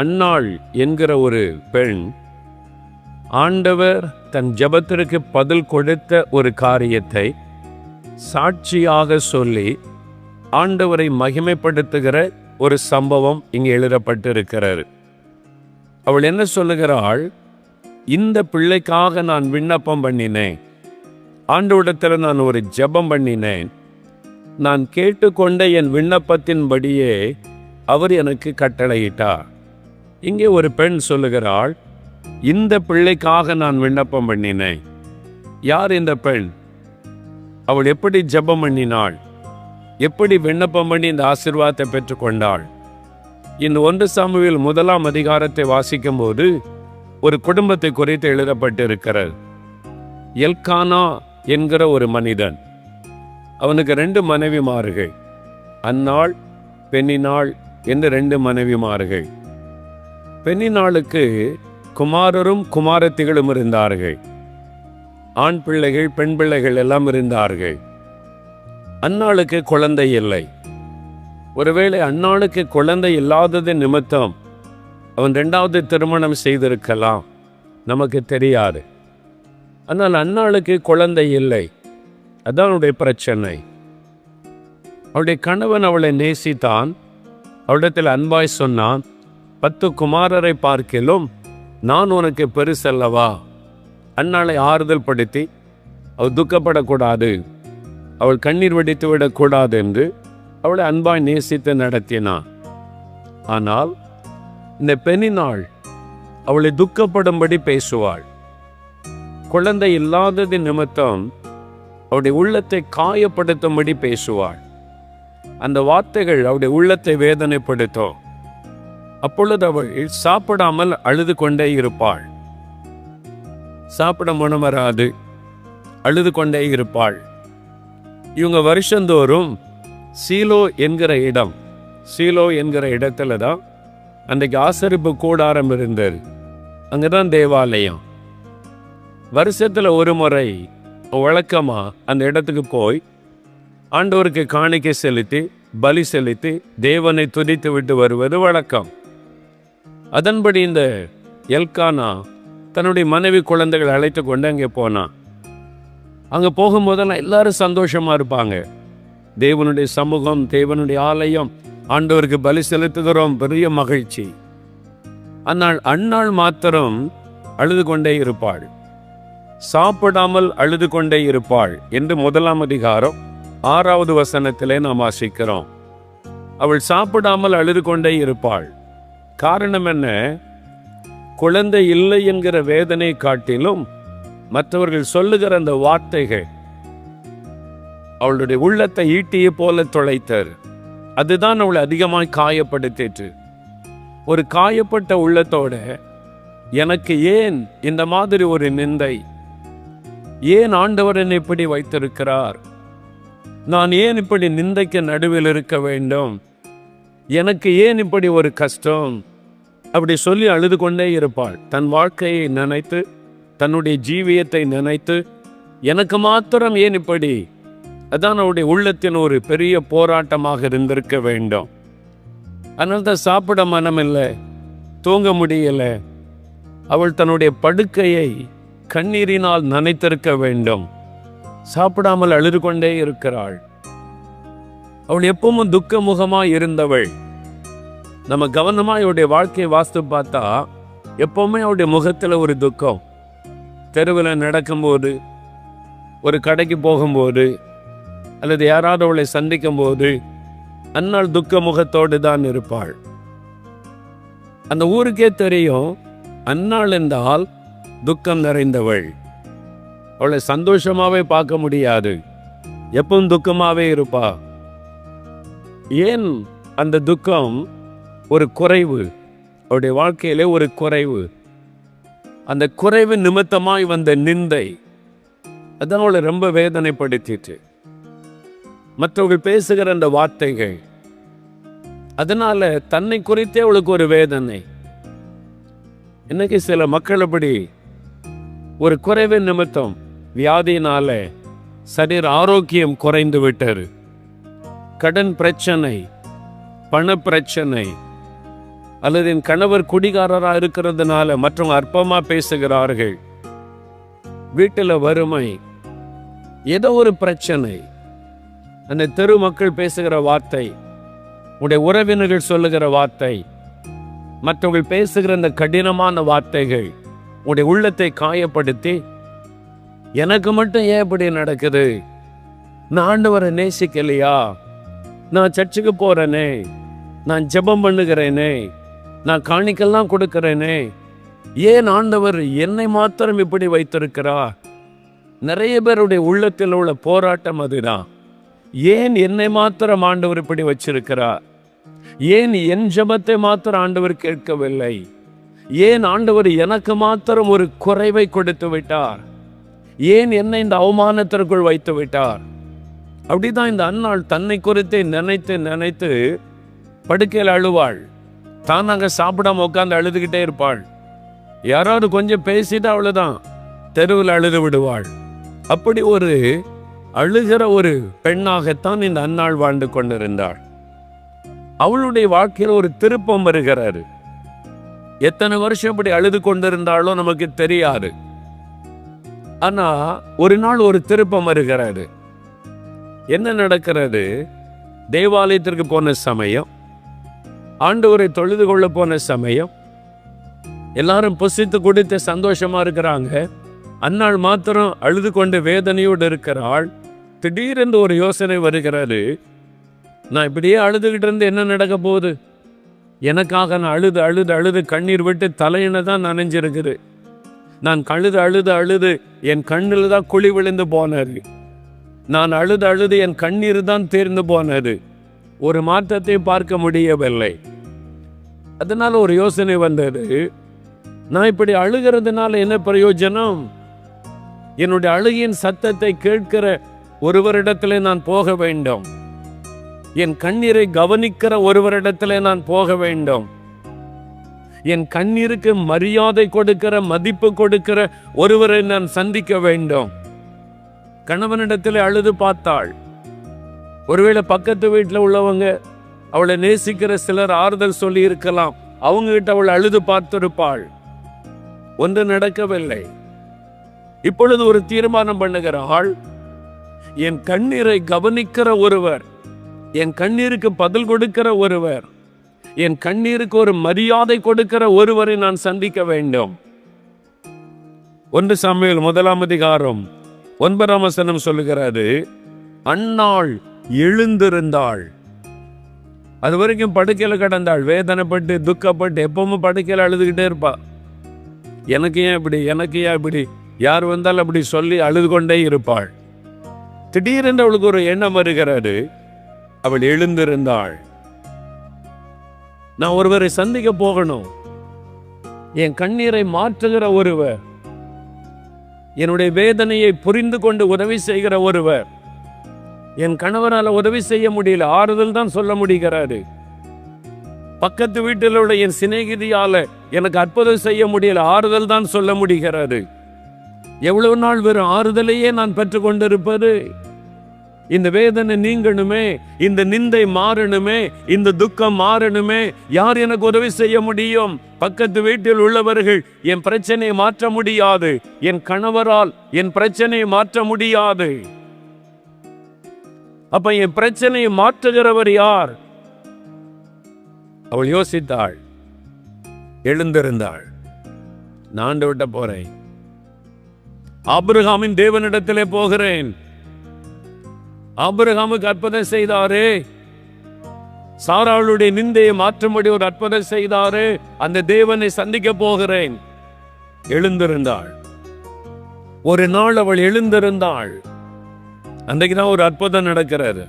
அன்னாள் என்கிற ஒரு பெண் ஆண்டவர் தன் ஜெபத்திற்கு பதில் கொடுத்த ஒரு காரியத்தை சாட்சியாக சொல்லி ஆண்டவரை மகிமைப்படுத்துகிற ஒரு சம்பவம் இங்கே எழுதப்பட்டிருக்கிறார் அவள் என்ன சொல்லுகிறாள்? இந்த பிள்ளைக்காக நான் விண்ணப்பம் பண்ணினேன். ஆண்டவிடத்தில் நான் ஒரு ஜெபம் பண்ணினேன். நான் கேட்டுக்கொண்ட என் விண்ணப்பத்தின்படியே அவர் எனக்கு கட்டளையிட்டார். இங்கே ஒரு பெண் சொல்லுகிறாள் இந்த பிள்ளைக்காக நான் விண்ணப்பம் பண்ணினேன். யார் இந்த பெண்? அவள் எப்படி ஜெபம் பண்ணினாள்? எப்படி விண்ணப்பம் பண்ணி இந்த ஆசிர்வாதத்தை பெற்றுக்கொண்டாள்? இந்த ஒன்று சாமுவில் முதலாம் அதிகாரத்தை வாசிக்கும்போது ஒரு குடும்பத்தை குறித்து எழுதப்பட்டிருக்கிறது. எல்கானா என்கிற ஒரு மனிதன். அவனுக்கு ரெண்டு மனைவிமார்கள். அந்நாள் பெண்ணினாள் என்று ரெண்டு மனைவிமார்கள். பெண்ணினாளுக்கு குமாரரும் குமாரத்திகளும் இருந்தார்கள். ஆண் பிள்ளைகள் பெண் பிள்ளைகள் எல்லாம் இருந்தார்கள். அந்நாளுக்கு குழந்தை இல்லை. ஒருவேளை அந்நாளுக்கு குழந்தை இல்லாதது நிமித்தம் அவன் ரெண்டாவது திருமணம் செய்திருக்கலாம். நமக்கு தெரியாது. ஆனால் அந்நாளுக்கு குழந்தை இல்லை. அதான் அவனுடைய பிரச்சனை. அவளுடைய கணவன் அவளை நேசித்தான். அவளிடத்தில் அன்பாய் சொன்னான். பத்து குமாரரை பார்க்கிலும் நான் உனக்கு பெருசல்லவா? அன்னாளை ஆறுதல் படுத்தி அவள் துக்கப்படக்கூடாது. அவள் கண்ணீர் வெடித்து விடக்கூடாது என்று அவளை அன்பாய் நேசித்து நடத்தினான். ஆனால் இந்த பெண்ணினாள் அவளை துக்கப்படும்படி பேசுவாள். குழந்தை இல்லாதது நிமித்தம் அவருடைய உள்ளத்தை காயப்படுத்தும்படி பேசுவாள். அந்த வார்த்தைகள் அவருடைய உள்ளத்தை வேதனைப்படுத்தும். அப்பொழுது அவள் சாப்பிடாமல் அழுது கொண்டே இருப்பாள். சாப்பிட மனம் வராது. அழுது கொண்டே இருப்பாள். இவங்க வருஷந்தோறும் சீலோ என்கிற இடம் சீலோ என்கிற இடத்துல தான் அன்றைக்கு ஆசரிப்பு கூடாரம் இருந்தது. அங்கே தான் தேவாலயம். வருஷத்தில் ஒரு முறை வழக்கமா அந்த இடத்துக்கு போய் ஆண்டவருக்கு காணிக்கை செலுத்தி பலி செலுத்தி தேவனை துதித்து விட்டு வருவது வழக்கம். அதன்படி இந்த எல்கானா தன்னுடைய மனைவி குழந்தைகளை அழைத்து கொண்டு அங்கே போனான் அங்கே போகும்போதெல்லாம் எல்லாரும் சந்தோஷமாக இருப்பாங்க. தேவனுடைய சமூகம் தேவனுடைய ஆலயம் ஆண்டவருக்கு பலி செலுத்துகிறோம் பெரிய மகிழ்ச்சி. அந்நாள் அந்நாள் மாத்திரம் அழுது கொண்டே இருப்பாள். சாப்பிடாமல் அழுது கொண்டே இருப்பாள் என்று முதலாம் அதிகாரம் ஆறாவது வசனத்திலே நாம் வாசிக்கிறோம். அவள் சாப்பிடாமல் அழுது கொண்டே இருப்பாள். காரணம் என்ன? குழந்தை இல்லை என்கிற வேதனை காட்டிலும் மற்றவர்கள் சொல்லுகிற அந்த வார்த்தைகள் அவளுடைய உள்ளத்தை ஈட்டியை போல தொலைத்தார் அதுதான் அவளை அதிகமாய் காயப்படுத்திற்று. ஒரு காயப்பட்ட உள்ளத்தோட எனக்கு ஏன் இந்த மாதிரி ஒரு நிந்தை? ஏன் ஆண்டவர் என்னை இப்படி வைத்திருக்கிறார்? நான் ஏன் இப்படி நிந்தைக்கு நடுவில் இருக்க வேண்டும்? எனக்கு ஏன் இப்படி ஒரு கஷ்டம்? அப்படி சொல்லி அழுது கொண்டே இருப்பாள். தன் வாழ்க்கையை நினைத்து தன்னுடைய ஜீவியத்தை நினைத்து எனக்கு மாத்திரம் ஏன் இப்படி? அதான் அவருடைய உள்ளத்தின் ஒரு பெரிய போராட்டமாக இருந்திருக்க வேண்டும். அதனால தான் சாப்பிட மனமில்லை தூங்க முடியல. அவள் தன்னுடைய படுக்கையை கண்ணீரினால் நனைத்திருக்க வேண்டும். சாப்பிடாமல் அழுது கொண்டே இருக்கிறாள். அவள் எப்பவும் துக்க முகமா இருந்தவள். நம்ம கவனமாக இவருடைய வாழ்க்கையை வாஸ்து பார்த்தா எப்போவுமே அவளுடைய முகத்தில் ஒரு துக்கம். தெருவில் நடக்கும்போது ஒரு கடைக்கு போகும்போது அல்லது யாராவது அவளை சந்திக்கும் போது அன்னாள் துக்க முகத்தோடு தான் இருப்பாள். அந்த ஊருக்கே தெரியும் அன்னாள் என்றால் துக்கம் நிறைந்தவள். அவளை சந்தோஷமாகவே பார்க்க முடியாது. எப்பவும் துக்கமாகவே இருப்பா. ஏன் அந்த துக்கம் ஒரு குறைவு. அவருடைய வாழ்க்கையிலே ஒரு குறைவு. அந்த குறைவு நிமித்தமாய் வந்த நிந்தை. அதான் அவளை ரொம்ப வேதனைப்படுத்திட்டு. மற்றவங்க பேசுகிற அந்த வார்த்தைகள். அதனால தன்னை குறித்தே அவளுக்கு ஒரு வேதனை. இன்னைக்கு சில மக்கள் அப்படி ஒரு குறைவு நிமித்தம் வியாதியினால சரீர ஆரோக்கியம் குறைந்து விட்டாரு கடன் பிரச்சனை பண பிரச்சனை அல்லது என் கணவர் குடிகாரராக இருக்கிறதுனால மற்றவங்க அற்பமாக பேசுகிறார்கள். வீட்டில் வறுமை ஏதோ ஒரு பிரச்சனை அந்த தெரு மக்கள் பேசுகிற வார்த்தை உடைய உறவினர்கள் சொல்லுகிற வார்த்தை மற்றவங்க பேசுகிற அந்த கடினமான வார்த்தைகள் உடைய உள்ளத்தை காயப்படுத்தி எனக்கு மட்டும் ஏன் இப்படி நடக்குது? நான் ஆண்டவரை நேசிக்கலையா? நான் சர்ச்சுக்கு போறேனே நான் ஜெபம் பண்ணுகிறேனே நான் காணிக்கெல்லாம் கொடுக்கிறேனே. ஏன் ஆண்டவர் என்னை மாத்திரம் இப்படி வைத்திருக்கிறா நிறைய பேருடைய உள்ளத்தில் உள்ள போராட்டம் அதுதான். ஏன் என்னை மாத்திரம் ஆண்டவர் இப்படி வச்சிருக்கிறா ஏன் என் ஜெபத்தை மாத்திரம் ஆண்டவர் கேட்கவில்லை? ஏன் ஆண்டவர் எனக்கு மாத்திரம் ஒரு குறைவை கொடுத்து விட்டார்? ஏன் என்னை இந்த அவமானத்திற்குள் வைத்து விட்டார்? அப்படிதான் இந்த அன்னாள் தன்னை குறித்து நினைத்து நினைத்து படுக்கையில் அழுவாள். தான் நாங்கள் சாப்பிடாம உட்காந்து அழுதுகிட்டே இருப்பாள். யாராவது கொஞ்சம் பேசிட்டு அவ்வளவுதான். தெருவில் அழுது விடுவாள். அப்படி ஒரு அழுகிற ஒரு பெண்ணாகத்தான் இந்த அன்னாள் வாழ்ந்து கொண்டிருந்தாள். அவளுடைய வாழ்க்கையில் ஒரு திருப்பம் வருகிறாரு எத்தனை வருஷம் இப்படி அழுது கொண்டிருந்தாலோ நமக்கு தெரியாது. ஆனா ஒரு நாள் ஒரு திருப்பம் வருகிறாரு என்ன நடக்கிறது? தேவாலயத்திற்கு போன சமயம் ஆண்டவரை தொழுது கொள்ள போன சமயம் எல்லாரும் புசித்து குடித்து சந்தோஷமா இருக்கிறாங்க. அன்னாள் மாத்திரம் அழுது கொண்டு வேதனையோடு இருக்கிறாள் திடீரென்று ஒரு யோசனை வருகிறது. நான் இப்படியே அழுதுகிட்டு இருந்து என்ன நடக்க போகுது? எனக்காக நான் அழுது அழுது அழுது கண்ணீர் விட்டு தலையின தான் நனைஞ்சிருக்குது. நான் கழுது அழுது அழுது என் கண்ணில் தான் குழி விழுந்து போனார் நான் அழுது அழுது என் கண்ணீர் தான் தேர்ந்து போனது. ஒரு மாற்றத்தை பார்க்க முடியவில்லை. அதனால் ஒரு யோசனை வந்தது. நான் இப்படி அழுகிறதுனால என்ன பிரயோஜனம்? என்னுடைய அழுகியின் சத்தத்தை கேட்கிற ஒருவரிடத்திலே நான் போக வேண்டும். என் கண்ணீரை கவனிக்கிற ஒருவரிடத்திலே நான் போக வேண்டும். என் கண்ணீருக்கு மரியாதை கொடுக்கிற மதிப்பு கொடுக்கிற ஒருவரை நான் சந்திக்க வேண்டும். கணவனிடத்தில் அழுது பார்த்தாள். ஒருவேளை பக்கத்து வீட்டில் உள்ளவங்க அவளை நேசிக்கிற சிலர் ஆறுதல் சொல்லி இருக்கலாம். அவங்க கிட்ட அவள் அழுது பார்த்திருப்பாள். ஒன்று நடக்கவில்லை. இப்பொழுது ஒரு தீர்மானம் பண்ணுகிற ஆள் என் கண்ணீரை கவனிக்கிற ஒருவர் என் கண்ணீருக்கு பதில் கொடுக்கிற ஒருவர் என் கண்ணீருக்கு ஒரு மரியாதை கொடுக்கிற ஒருவரை நான் சந்திக்க வேண்டும். ஒன்று சமையல் முதலாம் அதிகாரம் ஒன்பதாம் வசனம் சொல்லுகிறாரு அந்நாள் எழுந்திருந்தாள். அது வரைக்கும் படுக்கையில் கிடந்தாள். வேதனைப்பட்டு துக்கப்பட்டு எப்பவும் படுக்கையில் அழுதுகிட்டே இருப்பா. எனக்கு ஏன் இப்படி? எனக்கு ஏன் இப்படி? யார் வந்தாலும் அப்படி சொல்லி அழுது கொண்டே இருப்பாள். திடீரென்று அவளுக்கு ஒரு எண்ணம் வருகிறாரு அவள் எழுந்திருந்தாள். நான் ஒருவரை சந்திக்க போகணும். என் கண்ணீரை மாற்றுகிற ஒருவர். என்னுடைய வேதனையை புரிந்து கொண்டு உதவி செய்கிற ஒருவர். என் கணவரால் உதவி செய்ய முடியல. ஆறுதல் தான் சொல்ல முடிகிறாரு. பக்கத்து வீட்டில் உள்ள என் சிநேகிதியால எனக்கு அற்புதம் செய்ய முடியல. ஆறுதல் தான் சொல்ல முடிகிறாரு. எவ்வளவு நாள் வெறும் ஆறுதலையே நான் பெற்று கொண்டிருப்பது? இந்த வேதனை நீங்கணுமே இந்த நிந்தை மாறணுமே இந்த துக்கம் மாறணுமே யார் எனக்கு உதவி செய்ய முடியும்? பக்கத்து வீட்டில் உள்ளவர்கள் என் பிரச்சனையை மாற்ற முடியாது. என் கணவரால் என் பிரச்சனையை மாற்ற முடியாது. அப்ப என் பிரச்சனையை மாற்றுகிறவர் யார்? அவள் யோசித்தாள். எழுந்திருந்தாள். நான் விட்ட போறேன். ஆபிரகாமின் தேவனிடத்திலே போகிறேன். ஆபிரகாமுக்கு அற்புதம் செய்தாரே. சாராளுடைய நிந்தையை மாற்றும்படி ஒரு அற்புதம் செய்தாரு. அந்த தேவனை சந்திக்க போகிறேன். எழுந்திருந்தாள். ஒரு நாள் அவள் எழுந்திருந்தாள். அன்றைக்கு தான் ஒரு அற்புதம் நடக்கிறாரு.